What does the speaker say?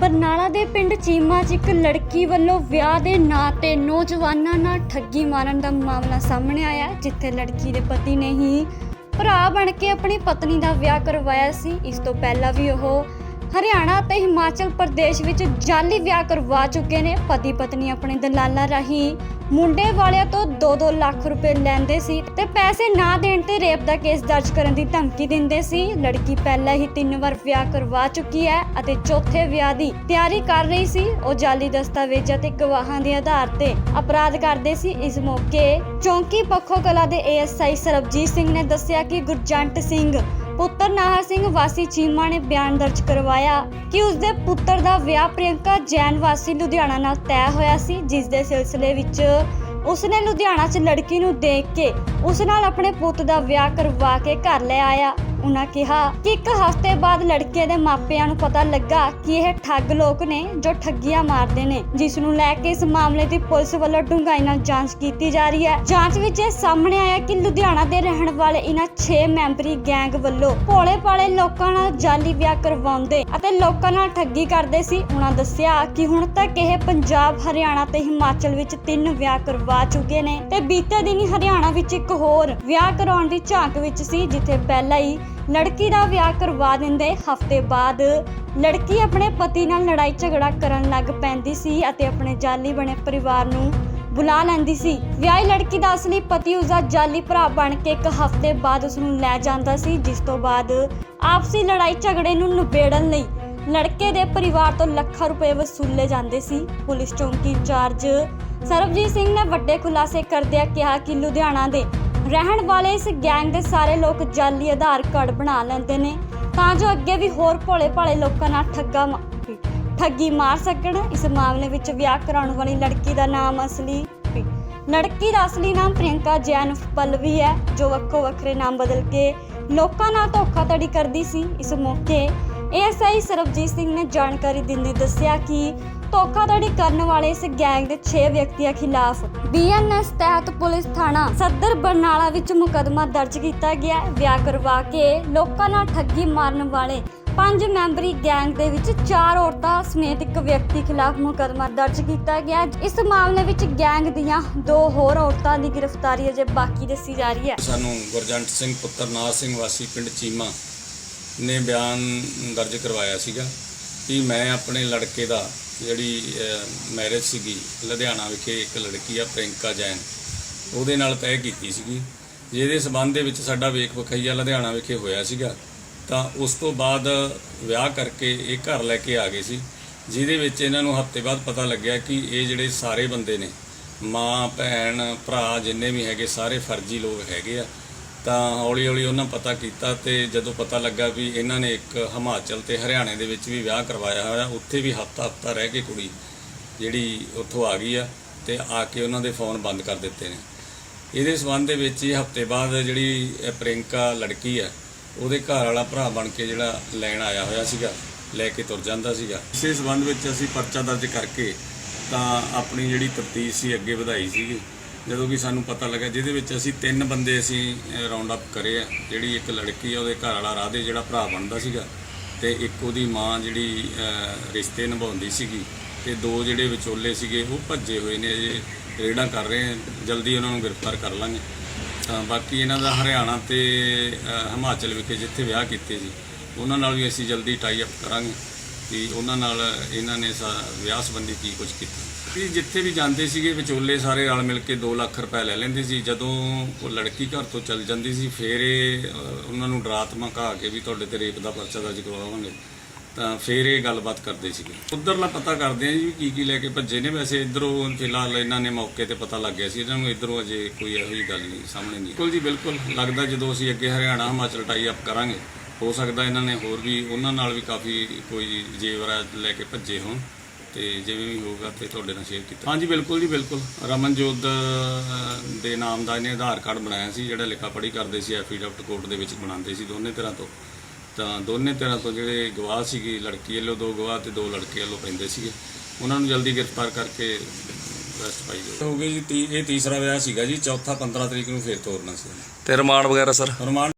ਬਰਨਾਲਾ ਦੇ ਪਿੰਡ ਚੀਮਾ 'ਚ ਇੱਕ ਲੜਕੀ ਵੱਲੋਂ ਵਿਆਹ ਦੇ ਨਾਂ ਤੇ ਨੌਜਵਾਨਾਂ ਨਾਲ ਠੱਗੀ ਮਾਰਨ ਦਾ ਮਾਮਲਾ ਸਾਹਮਣੇ ਆਇਆ ਹੈ, ਜਿੱਥੇ ਲੜਕੀ ਦੇ ਪਤੀ ਨੇ ਹੀ ਭਰਾ ਬਣ ਕੇ ਆਪਣੀ ਪਤਨੀ ਦਾ ਵਿਆਹ ਕਰਵਾਇਆ ਸੀ। ਇਸ ਤੋਂ ਪਹਿਲਾਂ ਵੀ ਉਹ ਹਰਿਆਣਾ ਤੇ ਹਿਮਾਚਲ ਪ੍ਰਦੇਸ਼ ਵਿੱਚ ਜਾਲੀ ਵਿਆਹ ਕਰਵਾ ਚੁੱਕੇ ਨੇ। ਪਤੀ ਪਤਨੀ ਆਪਣੇ ਦਲਾਲਾਂ ਰਾਹੀਂ ਮੁੰਡੇ ਵਾਲਿਆਂ ਤੋਂ 2-2 ਲੱਖ ਰੁਪਏ ਲੈਂਦੇ ਸੀ ਤੇ ਪੈਸੇ ਨਾ ਦੇਣ ਤੇ ਰੇਪ ਦਾ ਕੇਸ ਦਰਜ ਕਰਨ ਦੀ ਧਮਕੀ ਦਿੰਦੇ ਸੀ। ਲੜਕੀ ਪਹਿਲਾਂ ਹੀ ਤਿੰਨ ਵਾਰ ਵਿਆਹ ਕਰਵਾ ਚੁੱਕੀ ਹੈ ਅਤੇ ਚੌਥੇ ਵਿਆਹ ਦੀ ਤਿਆਰੀ ਕਰ ਰਹੀ ਸੀ। ਉਹ ਜਾਲੀ ਦਸਤਾਵੇਜ਼ਾਂ ਤੇ ਗਵਾਹਾਂ ਦੇ ਆਧਾਰ ਤੇ ਅਪਰਾਧ ਕਰਦੇ ਸੀ। ਇਸ ਮੌਕੇ ਚੌਂਕੀ ਪੱਖੋ ਕਲਾ ਦੇ ਏਐਸਆਈ ਸਰਬਜੀਤ ਸਿੰਘ ਨੇ ਦੱਸਿਆ ਕਿ ਗੁਰਜੰਟ ਸਿੰਘ ਪੁੱਤਰ ਨਾਹਰ ਸਿੰਘ ਵਾਸੀ ਚੀਮਾ ਨੇ ਬਿਆਨ ਦਰਜ ਕਰਵਾਇਆ ਕਿ ਉਸਦੇ ਪੁੱਤਰ ਦਾ ਵਿਆਹ ਪ੍ਰਿਯੰਕਾ ਜੈਨ ਵਾਸੀ ਲੁਧਿਆਣਾ ਨਾਲ ਤੈਅ ਹੋਇਆ ਸੀ, ਜਿਸ ਦੇ ਸਿਲਸਿਲੇ ਵਿੱਚ ਉਸਨੇ ਲੁਧਿਆਣਾ 'ਚ ਲੜਕੀ ਨੂੰ ਦੇਖ ਕੇ ਉਸ ਨਾਲ ਆਪਣੇ ਪੁੱਤ ਦਾ ਵਿਆਹ ਕਰਵਾ ਕੇ ਘਰ ਲੈ ਆਇਆ। ਉਹਨਾਂ ਕਿਹਾ ਕਿ ਇੱਕ ਹਫ਼ਤੇ ਬਾਅਦ ਲੜਕੇ ਦੇ ਮਾਪਿਆਂ ਨੂੰ ਪਤਾ ਲੱਗਾ ਕਿ ਇਹ ਠੱਗ ਲੋਕ ਨੇ ਜੋ ਠੱਗੀਆਂ ਮਾਰਦੇ ਨੇ, ਜਿਸ ਨੂੰ ਲੈ ਕੇ ਇਸ ਮਾਮਲੇ ਦੀ ਪੁਲਿਸ ਵੱਲੋਂ ਡੂੰਘਾਈ ਨਾਲ ਜਾਂਚ ਕੀਤੀ ਜਾ ਰਹੀ ਹੈ। ਜਾਂਚ ਵਿੱਚ ਇਹ ਸਾਹਮਣੇ ਆਇਆ ਕਿ ਲੁਧਿਆਣਾ ਦੇ ਰਹਿਣ ਵਾਲੇ ਇਹਨਾਂ 6 ਮੈਂਬਰੀ ਗੈਂਗ ਵੱਲੋਂ ਭੋਲੇ ਭਾਲੇ ਲੋਕਾਂ ਨਾਲ ਜਾਲੀ ਵਿਆਹ ਕਰਵਾਉਂਦੇ ਅਤੇ ਲੋਕਾਂ ਨਾਲ ਠੱਗੀ ਕਰਦੇ ਸੀ। ਉਹਨਾਂ ਦੱਸਿਆ ਕਿ ਹੁਣ ਤੱਕ ਇਹ ਪੰਜਾਬ, ਹਰਿਆਣਾ ਤੇ ਹਿਮਾਚਲ ਵਿੱਚ ਤਿੰਨ ਵਿਆਹ ਕਰਵਾ ਚੁੱਕੇ ਨੇ ਤੇ ਬੀਤੇ ਦਿਨੀ ਹਰਿਆਣਾ ਵਿੱਚ ਇੱਕ ਹੋਰ ਵਿਆਹ ਕਰਾਉਣ ਦੀ ਝਾਂਕ ਵਿੱਚ ਸੀ, ਜਿੱਥੇ ਪਹਿਲਾਂ ਹੀ ਲੜਕੀ ਦਾ ਵਿਆਹ ਕਰਵਾ ਦਿੰਦੇ। ਹਫ਼ਤੇ ਬਾਅਦ ਲੜਕੀ ਆਪਣੇ ਪਤੀ ਨਾਲ ਲੜਾਈ ਝਗੜਾ ਕਰਨ ਲੱਗ ਪੈਂਦੀ ਸੀ ਅਤੇ ਆਪਣੇ ਜਾਲੀ ਬਣੇ ਪਰਿਵਾਰ ਨੂੰ ਬੁਲਾ ਲੈਂਦੀ ਸੀ। ਵਿਆਹੀ ਲੜਕੀ ਦਾ ਅਸਲੀ ਪਤੀ ਉਸਦਾ ਜਾਲੀ ਭਰਾ ਬਣ ਕੇ ਇੱਕ ਹਫ਼ਤੇ ਬਾਅਦ ਉਸ ਨੂੰ ਲੈ ਜਾਂਦਾ ਸੀ, ਜਿਸ ਤੋਂ ਬਾਅਦ ਆਪਸੀ ਲੜਾਈ ਝਗੜੇ ਨੂੰ ਨਿਬੇੜਨ ਲਈ ਲੜਕੇ ਦੇ ਪਰਿਵਾਰ ਤੋਂ ਲੱਖਾਂ ਰੁਪਏ ਵਸੂਲੇ ਜਾਂਦੇ ਸੀ। ਪੁਲਿਸ ਚੌਂਕੀ ਇੰਚਾਰਜ ਸਰਬਜੀਤ ਸਿੰਘ ਨੇ ਵੱਡੇ ਖੁਲਾਸੇ ਕਰਦਿਆਂ ਕਿਹਾ ਕਿ ਲੁਧਿਆਣਾ ਦੇ ਰਹਿਣ ਵਾਲੇ ਇਸ ਗੈਂਗ ਦੇ ਸਾਰੇ ਲੋਕ ਜਾਲੀ ਆਧਾਰ ਕਾਰਡ ਬਣਾ ਲੈਂਦੇ ਨੇ। ਤਾਂ ਜੋ ਅੱਗੇ ਵੀ ਹੋਰ ਭੋਲੇ ਭਾਲੇ ਲੋਕਾਂ ਨਾਲ ਠੱਗਾ ਮਾ- ਠੱਗੀ ਮਾਰ ਸਕਣ। ਇਸ ਮਾਮਲੇ ਵਿੱਚ ਵਿਆਹ ਕਰਾਉਣ ਵਾਲੀ ਲੜਕੀ ਦਾ ਨਾਮ ਅਸਲੀ ਲੜਕੀ ਦਾ ਅਸਲੀ ਨਾਮ ਪ੍ਰਿਯੰਕਾ ਜੈਨ ਪਲਵੀ ਹੈ, ਜੋ ਵੱਖੋ ਵੱਖਰੇ ਨਾਮ ਬਦਲ ਕੇ ਲੋਕਾਂ ਨਾਲ ਧੋਖਾਧੜੀ ਕਰਦੀ ਸੀ। ਇਸ ਮੌਕੇ ਏਐਸਆਈ ਸਰਬਜੀਤ ਸਿੰਘ ਨੇ ਜਾਣਕਾਰੀ ਦਿੰਦੇ ਦੱਸਿਆ ਕਿ ਧੋਖਾਧੜੀ ਕਰਨ ਵਾਲੇ ਇਸ ਗੈਂਗ ਦੇ 6 ਵਿਅਕਤੀਆਂ ਖਿਲਾਫ ਬੀਐਨਐਸ ਤਹਿਤ ਪੁਲਿਸ ਥਾਣਾ ਸਦਰ ਬਰਨਾਲਾ ਵਿੱਚ ਮੁਕੱਦਮਾ ਦਰਜ ਕੀਤਾ ਗਿਆ ਵਿਆਹ ਕਰਵਾ ਕੇ ਲੋਕਾਂ ਨਾਲ ਠੱਗੀ ਮਾਰਨ ਵਾਲੇ ਪੰਜ ਮੈਂਬਰੀ ਗੈਂਗ ਦੇ ਵਿੱਚ ਚਾਰ ਔਰਤਾਂ ਸਮੇਤ ਇੱਕ ਵਿਅਕਤੀ ਖਿਲਾਫ ਮੁਕੱਦਮਾ ਦਰਜ ਕੀਤਾ ਗਿਆ ਇਸ ਮਾਮਲੇ ਵਿੱਚ ਗੈਂਗ ਦੀਆਂ ਦੋ ਹੋਰ ਔਰਤਾਂ ਦੀ ਗ੍ਰਿਫਤਾਰੀ ਅਜੇ ਬਾਕੀ ਦੱਸੀ ਜਾ ਰਹੀ ਹੈ। ਸਾਨੂੰ ਗੁਰਜੰਟ ਸਿੰਘ ਪੁੱਤਰ ਨਾਰ ਸਿੰਘ ਵਾਸੀ ਪਿੰਡ ਚੀਮਾ ਨੇ ਬਿਆਨ ਦਰਜ ਕਰਵਾਇਆ ਸੀਗਾ ਕਿ ਮੈਂ ਆਪਣੇ ਲੜਕੇ ਦਾ, ਜਿਹੜੀ ਮੈਰਿਜ ਸੀਗੀ, ਲੁਧਿਆਣਾ ਵਿਖੇ ਇੱਕ ਲੜਕੀ ਆ ਪ੍ਰਿੰਕਾ ਜੈਨ, ਉਹਦੇ ਨਾਲ ਤੈਅ ਕੀਤੀ ਸੀਗੀ। ਜਿਹਦੇ ਸਬੰਧ ਦੇ ਵਿੱਚ ਸਾਡਾ ਵੇਖ ਵਖਈਆ ਲੁਧਿਆਣਾ ਵਿਖੇ ਹੋਇਆ ਸੀਗਾ। ਤਾਂ ਉਸ ਤੋਂ ਬਾਅਦ ਵਿਆਹ ਕਰਕੇ ਇਹ ਘਰ ਲੈ ਕੇ ਆ ਗਏ ਸੀ, ਜਿਹਦੇ ਵਿੱਚ ਇਹਨਾਂ ਨੂੰ ਹਫ਼ਤੇ ਬਾਅਦ ਪਤਾ ਲੱਗਿਆ ਕਿ ਇਹ ਜਿਹੜੇ ਸਾਰੇ ਬੰਦੇ ਨੇ, ਮਾਂ, ਭੈਣ, ਭਰਾ, ਜਿੰਨੇ ਵੀ ਹੈਗੇ, ਸਾਰੇ ਫਰਜ਼ੀ ਲੋਕ ਹੈਗੇ ਆ। ਤਾਂ ਹੌਲੀ ਹੌਲੀ ਉਹਨਾਂ ਪਤਾ ਕੀਤਾ ਤੇ ਜਦੋਂ ਪਤਾ ਲੱਗਾ ਵੀ ਇਹਨਾਂ ਨੇ ਇੱਕ ਹਿਮਾਚਲ ਤੇ ਹਰਿਆਣੇ ਦੇ ਵਿੱਚ ਵੀ ਵਿਆਹ ਕਰਵਾਇਆ ਹੋਇਆ, ਉੱਥੇ ਵੀ ਹਫਤਾ ਹਫਤਾ ਰਹਿ ਕੇ ਕੁੜੀ ਜਿਹੜੀ ਉੱਥੋਂ ਆ ਗਈ ਆ ਤੇ ਆ ਕੇ ਉਹਨਾਂ ਦੇ ਫੋਨ ਬੰਦ ਕਰ ਦਿੱਤੇ ਨੇ। ਇਹਦੇ ਸਬੰਧ ਦੇ ਵਿੱਚ ਹੀ ਹਫ਼ਤੇ ਬਾਅਦ ਜਿਹੜੀ ਇਹ ਪ੍ਰਿੰਕਾ ਲੜਕੀ ਆ, ਉਹਦੇ ਘਰ ਵਾਲਾ ਭਰਾ ਬਣ ਕੇ ਜਿਹੜਾ ਲੈਣ ਆਇਆ ਹੋਇਆ ਸੀਗਾ, ਲੈ ਕੇ ਤੁਰ ਜਾਂਦਾ ਸੀਗਾ। ਇਸੇ ਸਬੰਧ ਵਿੱਚ ਅਸੀਂ ਪਰਚਾ ਦਰਜ ਕਰਕੇ ਤਾਂ ਆਪਣੀ ਜਿਹੜੀ ਤਫਤੀਸ਼ ਸੀ, ਅੱਗੇ ਵਧਾਈ ਸੀਗੀ। ਜਦੋਂ ਕਿ ਸਾਨੂੰ ਪਤਾ ਲੱਗਾ ਜਿਹਦੇ ਵਿੱਚ ਅਸੀਂ ਤਿੰਨ ਬੰਦੇ ਅਸੀਂ ਰਾਉਂਡ ਅਪ ਕਰੇ ਆ। ਜਿਹੜੀ ਇੱਕ ਲੜਕੀ ਆ, ਉਹਦੇ ਘਰ ਵਾਲਾ ਰਾਧੇ ਜਿਹੜਾ ਭਰਾ ਬਣਦਾ ਸੀਗਾ ਤੇ ਇੱਕ ਉਹਦੀ ਮਾਂ ਜਿਹੜੀ ਰਿਸ਼ਤੇ ਨਿਭਾਉਂਦੀ ਸੀਗੀ ਤੇ ਦੋ ਜਿਹੜੇ ਵਿਚੋਲੇ ਸੀਗੇ, ਉਹ ਭੱਜੇ ਹੋਏ ਨੇ ਅਜੇ, ਰੇਡਾਂ ਕਰ ਰਹੇ ਆ। ਜਲਦੀ ਉਹਨਾਂ ਨੂੰ ਗ੍ਰਿਫਤਾਰ ਕਰ ਲਾਂਗੇ। ਤਾਂ ਬਾਕੀ ਇਹਨਾਂ ਦਾ ਹਰਿਆਣਾ ਤੇ ਹਿਮਾਚਲ ਵਿਖੇ ਜਿੱਥੇ ਵਿਆਹ ਕੀਤੇ ਸੀ, ਉਹਨਾਂ ਨਾਲ ਵੀ ਅਸੀਂ ਜਲਦੀ ਟਾਈ ਅਪ ਕਰਾਂਗੇ ਕਿ ਉਹਨਾਂ ਨਾਲ ਇਹਨਾਂ ਨੇ ਸਾ- ਵਿਆਹ ਸੰਬੰਧੀ ਕੀ ਕੁਝ ਕੀਤਾ। ਵੀ ਜਿੱਥੇ ਵੀ ਜਾਂਦੇ ਸੀਗੇ ਵਿਚੋਲੇ ਸਾਰੇ ਰਲ ਮਿਲ ਕੇ 2 ਲੱਖ ਰੁਪਏ ਲੈ ਲੈਂਦੇ ਸੀ। ਜਦੋਂ ਉਹ ਲੜਕੀ ਘਰ ਤੋਂ ਚਲ ਜਾਂਦੀ ਸੀ ਫਿਰ ਇਹ ਉਹਨਾਂ ਨੂੰ ਡਰਾਤ ਧਮਕਾ ਕੇ ਵੀ ਤੁਹਾਡੇ ਤੇ ਰੇਪ ਦਾ ਪਰਚਾ ਦਰਜ ਕਰਵਾਵਾਂਗੇ। ਤਾਂ ਫਿਰ ਇਹ ਗੱਲਬਾਤ ਕਰਦੇ ਸੀਗੇ। ਉਧਰਲਾ ਪਤਾ ਕਰਦੇ ਆ ਜੀ ਵੀ ਕੀ ਕੀ ਲੈ ਕੇ ਭੱਜੇ ਨੇ। ਵੈਸੇ ਇਧਰੋਂ ਫਿਲਹਾਲ ਇਹਨਾਂ ਨੇ ਮੌਕੇ ਤੇ ਪਤਾ ਲੱਗ ਗਿਆ ਸੀ। ਇਹਨਾਂ ਨੂੰ ਇਧਰੋਂ ਅਜੇ ਕੋਈ ਇਹੋ ਜਿਹੀ ਗੱਲ ਨਹੀਂ ਸਾਹਮਣੇ ਨਹੀਂ ਬਿਲਕੁਲ ਜੀ ਬਿਲਕੁਲ। ਲੱਗਦਾ ਜਦੋਂ ਅਸੀਂ ਅੱਗੇ ਹਰਿਆਣਾ ਹਿਮਾਚਲ ਟਾਈ ਅਪ ਕਰਾਂਗੇ ਹੋ ਸਕਦਾ ਇਹਨਾਂ ਨੇ ਹੋਰ ਵੀ ਉਹਨਾਂ ਨਾਲ ਵੀ ਕਾਫੀ ਕੋਈ ਜੇਵਰਾਤ ਲੈ ਕੇ ਭੱਜੇ ਹੋਣ। ਤੇ ਜਿਵੇਂ ਵੀ ਹੋਊਗਾ ਤੇ ਤੁਹਾਡੇ ਨਾਲ ਸ਼ੇਅਰ ਕੀਤਾ। ਹਾਂਜੀ ਬਿਲਕੁਲ ਜੀ ਬਿਲਕੁਲ। ਰਮਨਜੋਤ ਦੇ ਨਾਮ ਦਾ ਇਹਨੇ ਆਧਾਰ ਕਾਰਡ ਬਣਾਇਆ ਸੀ ਜਿਹੜਾ ਲਿਖਾ ਪੜ੍ਹੀ ਕਰਦੇ ਸੀ ਐਫੀਡੈਵਿਟ ਕੋਰਟ ਦੇ ਵਿੱਚ ਬਣਾਉਂਦੇ ਸੀ ਦੋਨੇ ਤਰ੍ਹਾਂ ਤੋਂ। ਤਾਂ ਦੋਨੇ ਤਰ੍ਹਾਂ ਤੋਂ ਜਿਹੜੇ ਗਵਾਹ ਸੀਗੀ ਲੜਕੀ ਵੱਲੋਂ ਦੋ ਗਵਾਹ ਤੇ ਦੋ ਲੜਕੇ ਵੱਲੋਂ ਪੈਂਦੇ ਸੀਗੇ। ਉਹਨਾਂ ਨੂੰ ਜਲਦੀ ਗ੍ਰਿਫਤਾਰ ਕਰਕੇ ਅਰੈਸਟ ਪਾਈ ਜਾਊ ਹੋ ਗਈ ਜੀ ਤੀ- ਇਹ ਤੀਸਰਾ ਵਿਆਹ ਸੀਗਾ ਜੀ ਚੌਥਾ 15 ਤਰੀਕ ਨੂੰ ਫੇਰ ਤੋਰਨਾ ਸੀ। ਤੇ ਰਿਮਾਂਡ ਵਗੈਰਾ ਸਰ? ਰਿਮਾਂਡ